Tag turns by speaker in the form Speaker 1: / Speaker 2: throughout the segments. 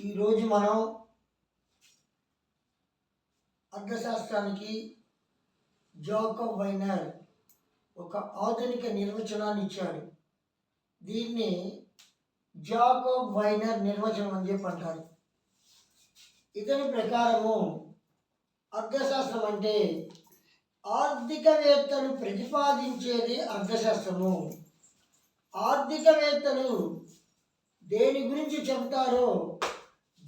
Speaker 1: ఈరోజు మనం అర్థశాస్త్రానికి జోకబ్ వైనర్ ఒక ఆధునిక నిర్వచనాన్ని ఇచ్చాడు. దీన్ని జాకోబ్ వైనర్ నిర్వచనం అని చెప్పి అంటారు. ఇతని ప్రకారము అర్థశాస్త్రం అంటే ఆర్థికవేత్తలు ప్రతిపాదించేది అర్థశాస్త్రము. ఆర్థికవేత్తలు దేని గురించి చెబుతారో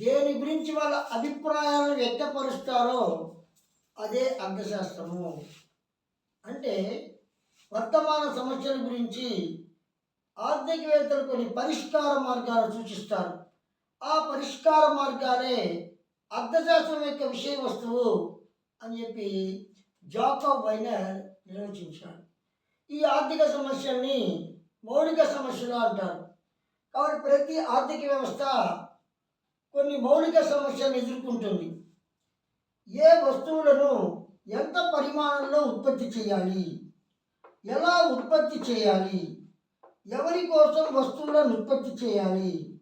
Speaker 1: దేని గురించి వాళ్ళ అభిప్రాయాలను వ్యక్తపరుస్తారో అదే అర్థశాస్త్రము. అంటే వర్తమాన సమస్యల గురించి ఆర్థికవేత్తలు కొన్ని పరిష్కార మార్గాలు సూచిస్తారు. ఆ పరిష్కార మార్గాలే అర్థశాస్త్రం యొక్క విషయ వస్తువు అని చెప్పి జాకబ్ వైనర్ నిర్వచించాడు. ఈ ఆర్థిక సమస్యల్ని మౌలిక సమస్యలు అంటారు. కాబట్టి ప్రతి ఆర్థిక వ్యవస్థ కొన్ని మౌలిక సమస్యలను ఎదుర్కొంటుంది. ఏ వస్తువులను ఎంత పరిమాణంలో ఉత్పత్తి చేయాలి? ఎలా ఉత్పత్తి చేయాలి? ఎవరి కోసం వస్తువులను ఉత్పత్తి చేయాలి?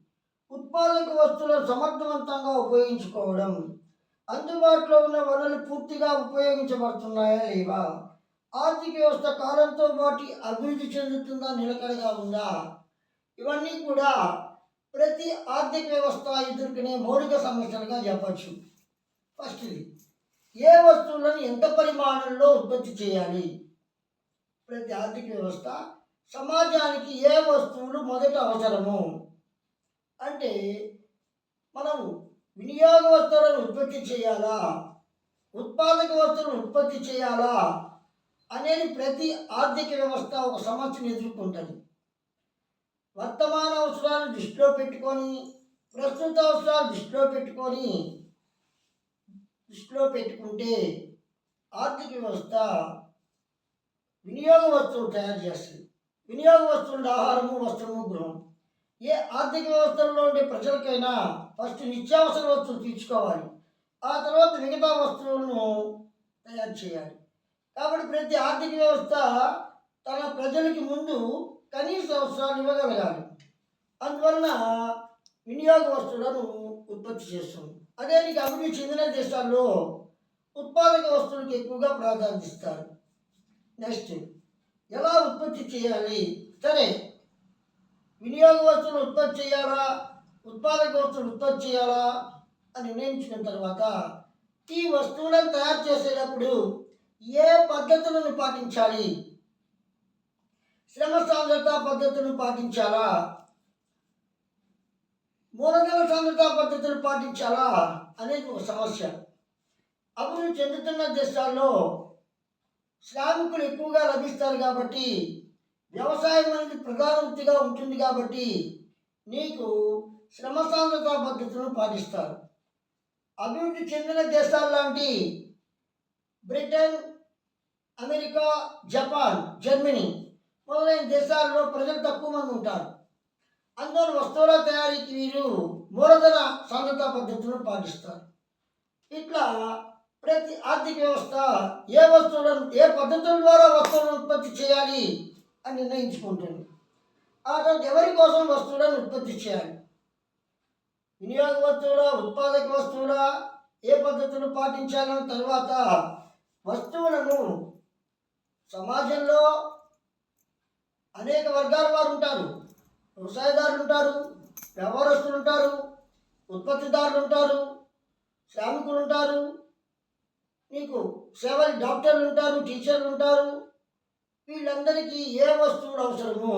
Speaker 1: ఉత్పాదక వస్తువులను సమర్థవంతంగా ఉపయోగించుకోవడం అందుబాటులో ఉన్న వనరులు పూర్తిగా ఉపయోగించబడుతున్నాయా లేవా? ఆర్థిక వ్యవస్థ కాలంతో పాటు అభివృద్ధి చెందుతుందా నిలకడగా ఉందా? ఇవన్నీ కూడా ప్రతి ఆర్థిక వ్యవస్థ ఎదుర్కొనే మౌలిక సమస్యలుగా చెప్పచ్చు. ఫస్ట్ ఇది ఏ వస్తువులను ఎంత పరిమాణంలో ఉత్పత్తి చేయాలి? ప్రతి ఆర్థిక వ్యవస్థ సమాజానికి ఏ వస్తువులు మొదట అవసరము? అంటే మనం వినియోగ వస్తువులను ఉత్పత్తి చేయాలా? ఉత్పాదక వస్తువులను ఉత్పత్తి చేయాలా? అనేది ప్రతి ఆర్థిక వ్యవస్థ ఒక సమస్యను ఎదుర్కొంటుంది. వర్తమాన అవసరాలు దృష్టిలో పెట్టుకొని ప్రస్తుత అవసరాలు దృష్టిలో పెట్టుకొని దృష్టిలో పెట్టుకుంటే ఆర్థిక వ్యవస్థ వినియోగ వస్తువులు తయారు చేస్తుంది. వినియోగ వస్తువులు ఆహారము వస్త్రము గృహం. ఏ ఆర్థిక వ్యవస్థల్లో ఉండే ప్రజలకైనా ఫస్ట్ నిత్యావసర వస్తువులు తీర్చుకోవాలి. ఆ తర్వాత మిగతా వస్తువులను తయారు చేయాలి. కాబట్టి ప్రతి ఆర్థిక వ్యవస్థ తన ప్రజలకి ముందు కనీస అవసరాలు ఇవ్వగలగాలి. అందువలన వినియోగ వస్తువులను ఉత్పత్తి చేస్తుంది. అదే నీకు అభివృద్ధి చెందిన దేశాల్లో ఉత్పాదక వస్తువులకు ఎక్కువగా ప్రాధాన్యత ఇస్తారు. నెక్స్ట్ ఎలా ఉత్పత్తి చేయాలి? సరే వినియోగ వస్తువులు ఉత్పత్తి చేయాలా? ఉత్పాదక వస్తువులు ఉత్పత్తి చేయాలా? అని నిర్ణయించిన తర్వాత ఈ వస్తువులను తయారు చేసేటప్పుడు ఏ పద్ధతులను పాటించాలి? శ్రమ సాంద్రత పద్ధతులను పాటించాలా? మూలధన సాంద్రత పద్ధతులు పాటించాలా? అనేది ఒక సమస్య. అభివృద్ధి చెందుతున్న దేశాల్లో శ్రామికులు ఎక్కువగా లభిస్తారు కాబట్టి వ్యవసాయం అనేది ప్రధాన వృత్తిగా ఉంటుంది కాబట్టి నీకు శ్రమ సాంద్రత పద్ధతులను పాటిస్తారు. అభివృద్ధి చెందిన దేశాలు లాంటి బ్రిటన్ అమెరికా జపాన్ జర్మనీ మొదలైన దేశాల్లో ప్రజలు తక్కువ మంది ఉంటారు. అందువల్ల వస్తువుల తయారీకి వీరు మూలధన సాంద్రత పద్ధతులను పాటిస్తారు. ఇట్లా ప్రతి ఆర్థిక వ్యవస్థ ఏ వస్తువులను ఏ పద్ధతుల ద్వారా వస్తువులను ఉత్పత్తి చేయాలి అని నిర్ణయించుకుంటుంది. ఆ తర్వాత ఎవరి కోసం వస్తువులను ఉత్పత్తి చేయాలి? వినియోగ వస్తువుల ఉత్పాదక వస్తువుల ఏ పద్ధతులు పాటించాలని తర్వాత వస్తువులను సమాజంలో అనేక వర్గాల వారు ఉంటారు. వ్యవసాయదారులు ఉంటారు వ్యాపారస్తులు ఉంటారు ఉత్పత్తిదారులు ఉంటారు శ్రామికులు ఉంటారు. నీకు సేవలు డాక్టర్లు ఉంటారు టీచర్లు ఉంటారు. వీళ్ళందరికీ ఏ వస్తువులు అవసరము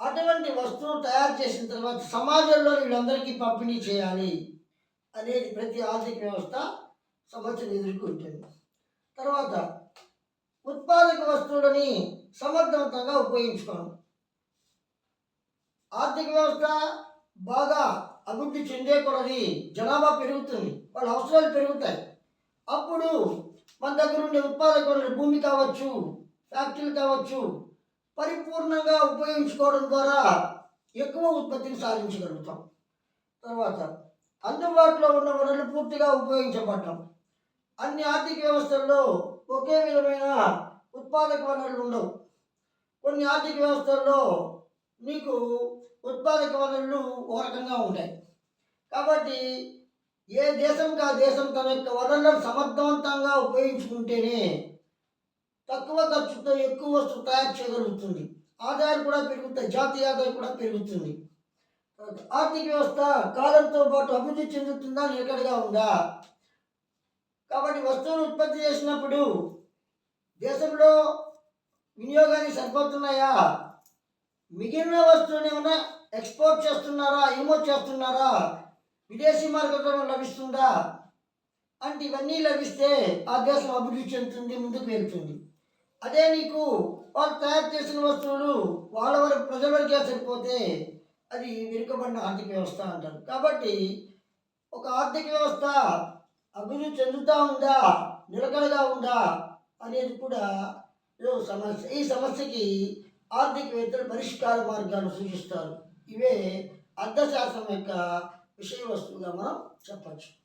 Speaker 1: అటువంటి వస్తువులు తయారు చేసిన తర్వాత సమాజంలో వీళ్ళందరికీ పంపిణీ చేయాలి అనేది ప్రతి ఆర్థిక వ్యవస్థ సమస్యను ఎదుర్కొంటుంది తర్వాత ఉత్పాదక వస్తువులని సమర్థవంతంగా ఉపయోగించుకోవడం. ఆర్థిక వ్యవస్థ బాగా అభివృద్ధి చెందే కొలది జనాభా పెరుగుతుంది వాళ్ళ అవసరాలు పెరుగుతాయి. అప్పుడు మన దగ్గర ఉండే ఉత్పాదక వనరులు భూమి కావచ్చు ఫ్యాక్టరీలు కావచ్చు పరిపూర్ణంగా ఉపయోగించుకోవడం ద్వారా ఎక్కువ ఉత్పత్తిని సాధించగలుగుతాం. తర్వాత అందుబాటులో ఉన్న వనరులు పూర్తిగా ఉపయోగించబడటం అన్ని ఆర్థిక వ్యవస్థల్లో ఒకే విధమైన ఉత్పాదక వనరులు ఉండవు. కొన్ని ఆర్థిక వ్యవస్థల్లో మీకు ఉత్పాదక వనరులు ఒక రకంగా ఉంటాయి. కాబట్టి ఏ దేశంకి ఆ దేశం తన యొక్క వనరులను సమర్థవంతంగా ఉపయోగించుకుంటేనే తక్కువ ఖర్చుతో ఎక్కువ వస్తువు తయారు చేయగలుగుతుంది. ఆదాయాలు కూడా పెరుగుతాయి జాతీయ ఆదాయం కూడా పెరుగుతుంది. ఆర్థిక వ్యవస్థ కాలంతో పాటు అభివృద్ధి చెందుతుందా నిలకడగా ఉందా? కాబట్టి వస్తువులు ఉత్పత్తి చేసినప్పుడు దేశంలో వినియోగానికి సరిపోతున్నాయా? మిగిలిన వస్తువులు ఏమైనా ఎక్స్పోర్ట్ చేస్తున్నారా? ఎగుమతి చేస్తున్నారా? విదేశీ మార్కెట్లో లభిస్తుందా? అంటే ఇవన్నీ లభిస్తే ఆ దేశం అభివృద్ధి చెందుతుంది ముందుకు వెళ్తుంది. అదే నీకు వాళ్ళు తయారు చేసిన వస్తువులు వాళ్ళ వరకు ప్రజల వరకే సరిపోతే అది వెనుకబడిన ఆర్థిక వ్యవస్థ అంటారు. కాబట్టి ఒక ఆర్థిక వ్యవస్థ అభివృద్ధి చెందుతూ ఉందా? నిలకడగా ఉందా? అనేది కూడా సమస్య ఈ సమస్యకి ఆర్థికవేత్తలు పరిష్కార మార్గాలు సూచిస్తారు. ఇవే అర్థశాస్త్రం యొక్క విషయ వస్తువుగా మనం చెప్పచ్చు.